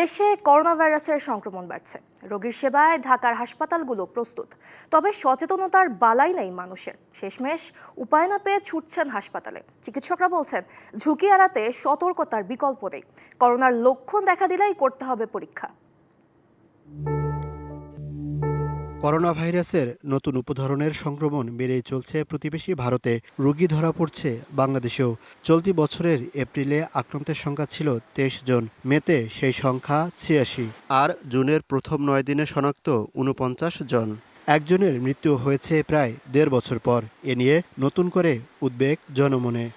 দেশে করোনা ভাইরাসের সংক্রমণ বাড়ছে। রোগীর সেবায় ঢাকার হাসপাতালগুলো প্রস্তুত। তবে সচেতনতার বালাই নেই মানুষের। শেষমেশ উপায় না পেয়ে ছুটছেন হাসপাতালে। চিকিৎসকরা বলছেন, ঝুঁকি এড়াতে সতর্কতার বিকল্প নেই। করোনার লক্ষণ দেখা দিলেই করতে হবে পরীক্ষা। করোনা ভাইরাসের নতুন উপধরনের সংক্রমণ বেড়েই চলছে প্রতিবেশী ভারতে। রোগী ধরা পড়ছে বাংলাদেশেও। চলতি বছরের এপ্রিলে আক্রান্তের সংখ্যা ছিল তেইশ জন। মেতে সেই সংখ্যা ছিয়াশি। আর জুনের প্রথম নয় দিনে শনাক্ত উনপঞ্চাশ জন। একজনের মৃত্যু হয়েছে প্রায় দেড় বছর পর। এ নিয়ে নতুন করে উদ্বেগ জনমনে।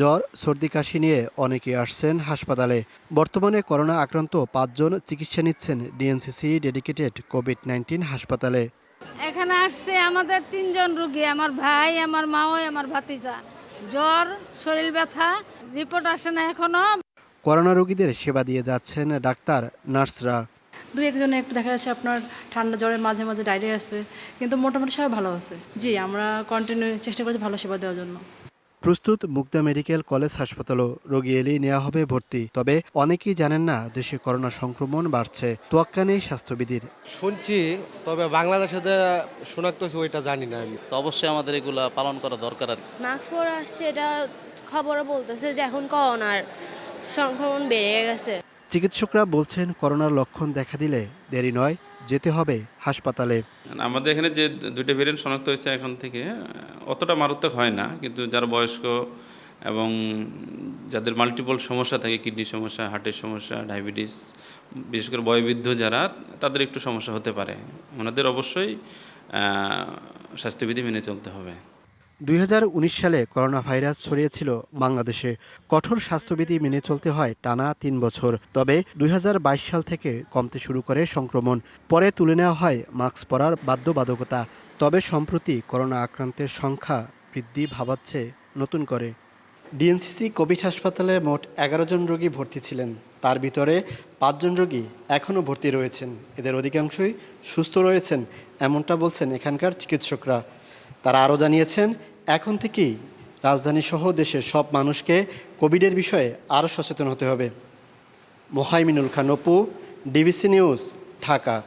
জ্বর সর্দি কাশি নিয়ে অনেকে আসছেন হাসপাতালে। বর্তমানে করোনা আক্রান্ত পাঁচজন চিকিৎসা নিচ্ছেন ডিএনসিসি ডেডিকেটেড কোভিড নাইন্টিন হাসপাতালে। এখানে আসছে আমাদের তিনজন রুগী আমার ভাই আমার মা ও আমার ভাতিজা। জ্বর শরীর ব্যথা রিপোর্ট আসে না এখনও। করোনা রোগীদের সেবা দিয়ে যাচ্ছেন ডাক্তার নার্সরা। দুই একজনে একটু দেখা যাচ্ছে আপনার ঠান্ডা জ্বরের মাঝে মাঝে ডায়রিয়া আছে কিন্তু মোটামুটি সবাই ভালো আছে। জি আমরা কন্টিনিউ চেষ্টা করছি ভালো সেবা দেওয়ার জন্য। প্রস্তুত মুক্তা মেডিকেল কলেজ হাসপাতালও রোগী এলেই নেওয়া হবে ভর্তি। তবে অনেকেই জানেন না দেশে করোনা সংক্রমণ বাড়ছে। তোয়াক্কা নেই স্বাস্থ্যবিধির। শুনছি তবে বাংলাদেশে যে শনাক্ত হয়েছে ওইটা জানি না আমি। তো অবশ্যই আমাদের এগুলা পালন করা দরকার আর মাস্ক পরে আসছে এটা খবরে বলতেছে যে এখন করোনার সংক্রমণ বেড়ে গেছে। চিকিৎসকরা বলছেন করোনার লক্ষণ দেখা দিলে দেরি নয় যেতে হবে হাসপাতালে। আমাদের এখানে যে দুইটা ভেরিয়েন্ট শনাক্ত হয়েছে এখন থেকে অতটা মারাত্মক হয় না, কিন্তু যারা বয়স্ক এবং যাদের মাল্টিপল সমস্যা থাকে কিডনি সমস্যা হার্টের সমস্যা ডায়াবেটিস বিশেষ করে বয়বৃদ্ধ যারা, তাদের একটু সমস্যা হতে পারে। ওনাদের অবশ্যই স্বাস্থ্যবিধি মেনে চলতে হবে। দুই হাজার উনিশ সালে করোনা ভাইরাস ছড়িয়েছিল বাংলাদেশে। কঠোর স্বাস্থ্যবিধি মেনে চলতে হয় টানা তিন বছর। তবে দুই হাজার বাইশ সাল থেকে কমতে শুরু করে সংক্রমণ। পরে তুলে নেওয়া হয় মাস্ক পরার বাধ্যবাধকতা। তবে সম্প্রতি করোনা আক্রান্তের সংখ্যা বৃদ্ধি ভাবাচ্ছে নতুন করে। ডিএনসিসি কোভিড হাসপাতালে মোট এগারো জন রোগী ভর্তি ছিলেন। তার ভিতরে পাঁচজন রোগী এখনও ভর্তি রয়েছেন। এদের অধিকাংশই সুস্থ রয়েছেন, এমনটা বলছেন এখানকার চিকিৎসকরা। তারা আরও জানিয়েছেন এখন থেকেই রাজধানী সহ দেশের সব মানুষকে কোভিডের বিষয়ে আরও সচেতন হতে হবে। Mohaiminul Khan Apu DBC news, Dhaka.